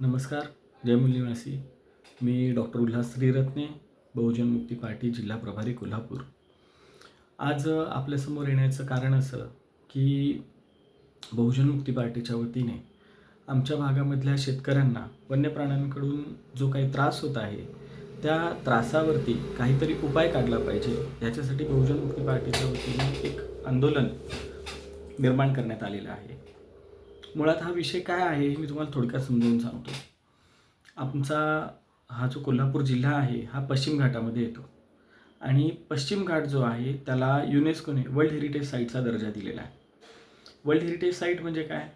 नमस्कार जय मूल्यवासी मी डॉक्टर उल्हास श्रीरत्ने बहुजन मुक्ती पार्टी जिल्हा प्रभारी कोल्हापूर. आज आपल्यासमोर येण्याचं कारण असं की बहुजन मुक्ती पार्टीच्या वतीने आमच्या भागामधल्या शेतकऱ्यांना वन्य प्राण्यांकडून जो काही त्रास होत आहे त्या त्रासावरती काहीतरी उपाय काढला पाहिजे. ह्याच्यासाठी बहुजन मुक्ती पार्टीच्या वतीने एक आंदोलन निर्माण करण्यात आलेलं आहे. मुळात हा विषय काय आहे हे मी तुम्हाला थोडक्यात समजावून सांगतो. आमचा हा जो कोल्हापूर जिल्हा आहे हा पश्चिम घाटामध्ये येतो. आणि पश्चिम घाट जो आहे त्याला युनेस्कोने वर्ल्ड हेरिटेज साईटचा दर्जा दिलेला आहे. वर्ल्ड हेरिटेज साईट म्हणजे काय?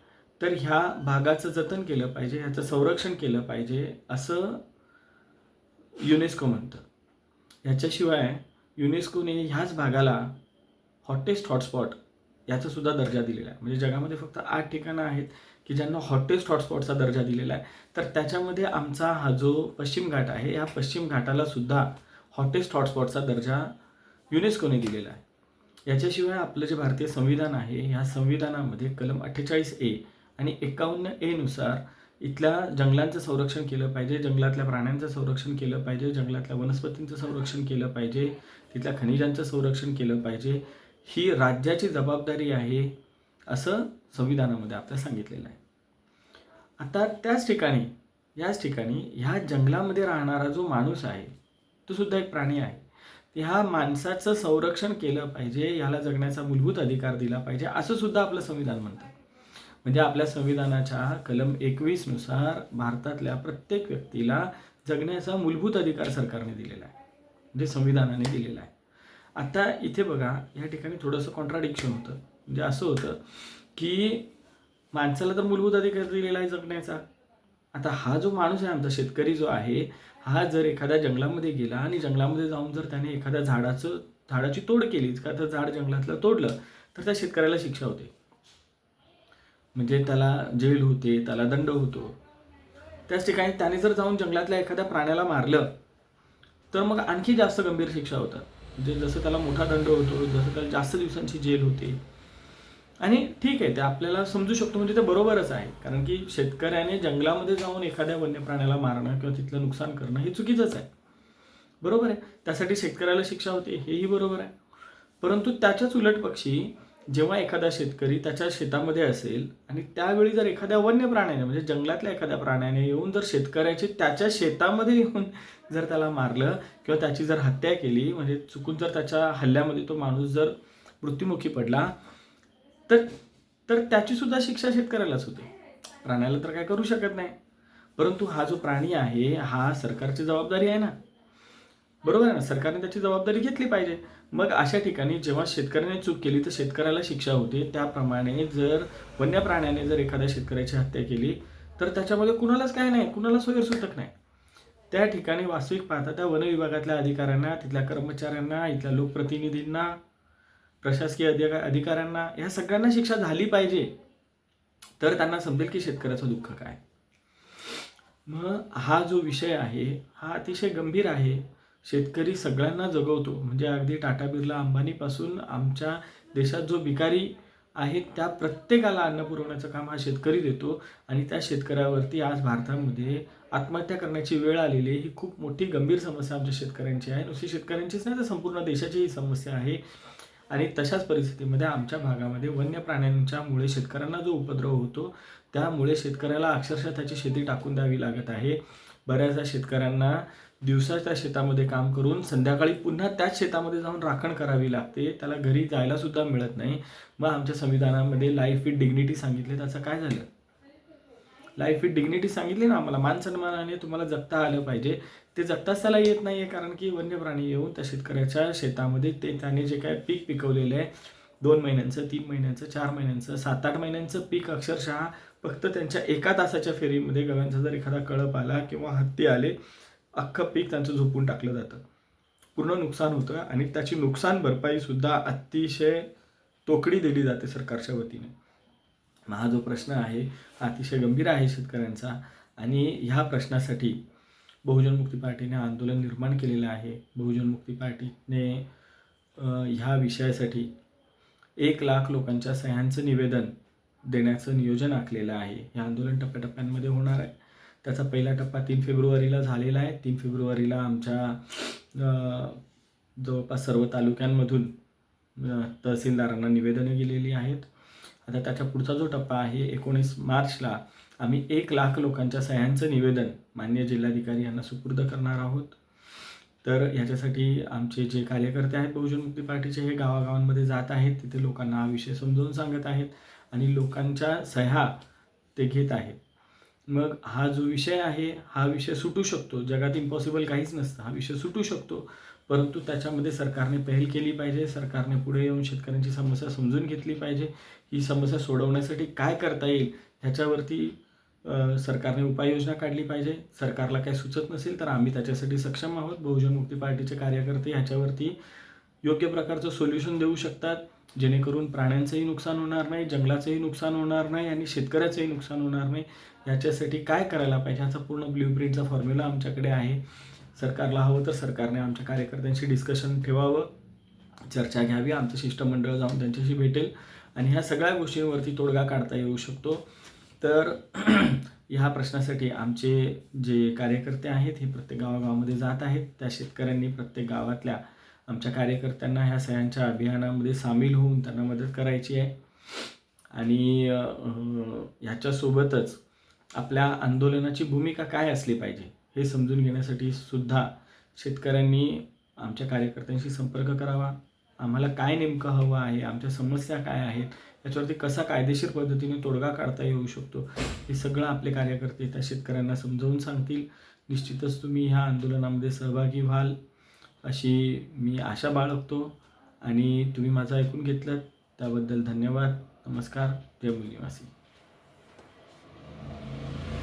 तर ह्या भागाचं जतन केलं पाहिजे ह्याचं संरक्षण केलं पाहिजे असं युनेस्को म्हणतं. ह्याच्याशिवाय युनेस्कोने ह्याच भागाला हॉटेस्ट हॉटस्पॉट याचा सुद्धा दर्जा दिलेला आहे. म्हणजे जगामध्ये फक्त आठ ठिकाणं आहेत की ज्यांना हॉटेस्ट हॉटस्पॉटचा दर्जा दिलेला आहे. तर त्याच्यामध्ये आमचा हा जो पश्चिम घाट आहे ह्या पश्चिम घाटाला सुद्धा हॉटेस्ट हॉटस्पॉटचा दर्जा युनेस्कोने दिलेला आहे. याच्याशिवाय आपलं जे भारतीय संविधान आहे ह्या संविधानामध्ये कलम अठ्ठेचाळीस ए आणि एकावन्न एनुसार इथल्या जंगलांचं संरक्षण केलं पाहिजे जंगलातल्या प्राण्यांचं संरक्षण केलं पाहिजे जंगलातल्या वनस्पतींचं संरक्षण केलं पाहिजे तिथल्या खनिजांचं संरक्षण केलं पाहिजे ही राज्याची जबाबदारी आहे असं संविधानामध्ये आपल्याला सांगितलेलं आहे. आता त्याच ठिकाणी याच ठिकाणी ह्या जंगलामध्ये राहणारा जो माणूस आहे तो सुद्धा एक प्राणी आहे. ह्या माणसाचं संरक्षण केलं पाहिजे ह्याला जगण्याचा मूलभूत अधिकार दिला पाहिजे असं सुद्धा आपलं संविधान म्हणतं. म्हणजे आपल्या संविधानाच्या कलम एकवीसनुसार भारतातल्या प्रत्येक व्यक्तीला जगण्याचा मूलभूत अधिकार सरकारने दिलेला आहे. म्हणजे संविधानाने दिलेला आहे. आता इथे बघा या ठिकाणी थोडंसं कॉन्ट्राडिक्शन होतं. म्हणजे असं होतं की माणसाला तर मूलभूत अधिकार दिलेला आहे जगण्याचा. आता हा जो माणूस आहे आमचा शेतकरी जो आहे हा जर एखाद्या जंगलामध्ये गेला आणि जंगलामध्ये जाऊन जर त्याने एखाद्या झाडाचं झाडाची तोड केली तर झाड जंगलातलं तोडलं तर त्या शेतकऱ्याला शिक्षा होते. म्हणजे त्याला जेल होते त्याला दंड होतो. त्याच ठिकाणी त्याने जर जाऊन जंगलातल्या एखाद्या प्राण्याला मारलं तर मग आणखी जास्त गंभीर शिक्षा होतात. म्हणजे जसं त्याला मोठा दंड होतो जसं त्याला जास्त दिवसांची जेल होते. आणि ठीक आहे ते आपल्याला समजू शकतो म्हणजे ते बरोबरच आहे. कारण की शेतकऱ्याने जंगलामध्ये जाऊन एखाद्या वन्य प्राण्याला मारणं किंवा तिथलं नुकसान करणं हे चुकीचंच आहे. बरोबर आहे? त्यासाठी शेतकऱ्याला शिक्षा होते हेही बरोबर आहे. परंतु त्याच्याच उलट पक्षी जेव्हा एखादा शेतकरी त्याच्या शेतामध्ये असेल आणि त्यावेळी जर एखाद्या वन्य प्राण्याने म्हणजे जंगलातल्या एखाद्या प्राण्याने येऊन जर शेतकऱ्याची त्याच्या शेतामध्ये येऊन जर त्याला मारलं किंवा त्याची जर हत्या केली म्हणजे चुकून जर त्याच्या हल्ल्यामध्ये तो माणूस जर मृत्युमुखी पडला तर तर त्याची सुद्धा शिक्षा शेतकऱ्यालाच होते. प्राण्याला तर काय करू शकत नाही. परंतु हा जो प्राणी आहे हा सरकारची जबाबदारी आहे ना. बरोबर आहे ना? सरकारने त्याची जबाबदारी घेतली पाहिजे. मग अशा ठिकाणी जेव्हा शेतकऱ्याने चूक केली तर शेतकऱ्याला शिक्षा होते. त्याप्रमाणे जर वन्य प्राण्याने जर एखाद्या शेतकऱ्याची हत्या केली तर त्याच्यामध्ये कुणालाच काय नाही. कुणाला सुटक नाही. त्या ठिकाणी वास्तविक पाहता त्या वनविभागातल्या अधिकाऱ्यांना तिथल्या कर्मचाऱ्यांना इथल्या लोकप्रतिनिधींना प्रशासकीय अधिका अधिकाऱ्यांना ह्या सगळ्यांना शिक्षा झाली पाहिजे. तर त्यांना समजेल की शेतकऱ्याचं दुःख काय? मग हा जो विषय आहे हा अतिशय गंभीर आहे. शेतकरी सगळ्यांना जगवतो. म्हणजे अगदी टाटा बिर्ला अंबानीपासून आमच्या देशात जो भिकारी आहेत त्या प्रत्येकाला अन्न पुरवण्याचं काम हा शेतकरी देतो आणि त्या शेतकऱ्यावरती आज भारतामध्ये आत्महत्या करण्याची वेळ आलेली आहे. ही खूप मोठी गंभीर समस्या आमच्या शेतकऱ्यांची आहे. नुसती शेतकऱ्यांचीच नाही तर संपूर्ण देशाची ही समस्या आहे. आणि तशाच परिस्थितीमध्ये आमच्या भागामध्ये वन्य प्राण्यांच्यामुळे शेतकऱ्यांना जो उपद्रव होतो त्यामुळे शेतकऱ्याला अक्षरशः त्याची शेती टाकून द्यावी लागत आहे. बऱ्याचदा शेतकऱ्यांना दिवसा त्या शेतामध्ये काम करून संध्याकाळी पुन्हा त्याच शेतामध्ये जाऊन राखण करावी लागते. त्याला घरी जायला सुद्धा मिळत नाही. मग आमच्या संविधानामध्ये लाईफ विथ डिग्निटी सांगितले. त्याचं काय झालं? लाईफ विथ डिग्निटी सांगितली ना आम्हाला. मान सन्मानाने तुम्हाला जगता आलं पाहिजे. ते जगताच त्याला येत नाही आहे कारण की वन्य प्राणी येऊन त्या शेतकऱ्याच्या शेतामध्ये ते त्याने जे काय पीक पिकवलेलं आहे दोन महिन्यांचं तीन महिन्यांचं चार महिन्यांचं सात आठ महिन्यांचं पीक अक्षरशः फक्त त्यांच्या एका तासाच्या फेरीमध्ये गव्यांचा जर एखादा कळप आला किंवा हत्ती आले अख्खं पीक त्यांचं झोपून टाकलं जातं. पूर्ण नुकसान होतं आणि त्याची नुकसान भरपाईसुद्धा अतिशय तोकडी दिली जाते सरकारच्या वतीने. हा जो प्रश्न आहे हा अतिशय गंभीर आहे शेतकऱ्यांचा आणि ह्या प्रश्नासाठी बहुजन मुक्ती पार्टीने आंदोलन निर्माण केलेलं आहे. बहुजन मुक्ती पार्टीने ह्या विषयासाठी एक लाख लोकांच्या सह्यांचं निवेदन देण्याचं नियोजन आखलेलं आहे. हे आंदोलन टप्प्याटप्प्यांमध्ये होणार आहे. त्याचा पहिला टप्पा तीन फेब्रुवारीला झालेला आहे. तीन फेब्रुवारीला आमच्या जवळपास सर्व तालुक्यांमधून तहसीलदारांना निवेदनं गेलेली आहेत. आता त्याच्या पुढचा जो टप्पा आहे एकोणीस मार्चला आम्ही एक लाख लोकांच्या सह्यांचं निवेदन मान्य जिल्हाधिकारी यांना सुपूर्द करणार आहोत. तर ह्याच्यासाठी आमचे जे कार्यकर्ते आहेत बहुजन मुक्ती पार्टीचे हे गावागावांमध्ये जात आहेत. तिथे लोकांना हा विषय समजावून सांगत आहेत आणि लोकांच्या सह्या ते घेत आहेत. मग हा जो विषय आहे हा विषय सुटू शकतो. जगात इम्पॉसिबल काहीच नसतं. हा विषय सुटू शकतो. परंतु त्याच्यामध्ये सरकारने पहिल केली पाहिजे. सरकारने पुढे येऊन शेतकऱ्यांची समस्या समजून घेतली पाहिजे. ही समस्या सोडवण्यासाठी काय करता येईल ह्याच्यावरती सरकारने उपाययोजना काढली पाहिजे. सरकारला काही सुचत नसेल तर आम्ही त्याच्यासाठी सक्षम आहोत. बहुजन मुक्ती पार्टीचे कार्यकर्ते ह्याच्यावरती योग्य प्रकारचं सोल्युशन देऊ शकतात. जेणेकरून प्राण्यांचंही नुकसान होणार नाही जंगलाचंही नुकसान होणार नाही आणि शेतकऱ्याचंही नुकसान होणार नाही. याच्यासाठी काय करायला पाहिजे? ह्याचा पूर्ण ब्ल्यू प्रिंटचा फॉर्म्युला आमच्याकडे आहे. सरकारला हवं तर सरकारने आमच्या कार्यकर्त्यांशी डिस्कशन ठेवावं. चर्चा घ्यावी. आमचं शिष्टमंडळ जाऊन त्यांच्याशी भेटेल. आणि ह्या सगळ्या गोष्टींवरती तोडगा काढता येऊ शकतो. तर ह्या प्रश्नासाठी आमचे जे कार्यकर्ते आहेत हे प्रत्येक गावागावामध्ये जात आहेत. त्या शेतकऱ्यांनी प्रत्येक गावातल्या आमच्या कार्यकर्त्यांना ह्या सह्यांच्या अभियानामध्ये सामील होऊन त्यांना मदत करायची आहे. आणि ह्याच्यासोबतच आपल्या आंदोलनाची भूमिका काय असली पाहिजे हे समजून घेण्यासाठी सुद्धा शेतकऱ्यांनी आमच्या कार्यकर्त्यांशी संपर्क करावा. आम्हाला काय नेमकं हवं आहे आमच्या समस्या काय आहेत याच्यावरती कसा कायदेशीर पद्धतीने तोडगा काढता येऊ शकतो हे सगळं आपले कार्यकर्ते त्या शेतकऱ्यांना समजावून सांगतील. निश्चितच तुम्ही ह्या आंदोलनामध्ये सहभागी व्हाल. अशी मी आशा बाळगतो आणि तुम्ही माझं ऐकून घेतलं त्याबद्दल धन्यवाद. नमस्कार. जय निवासी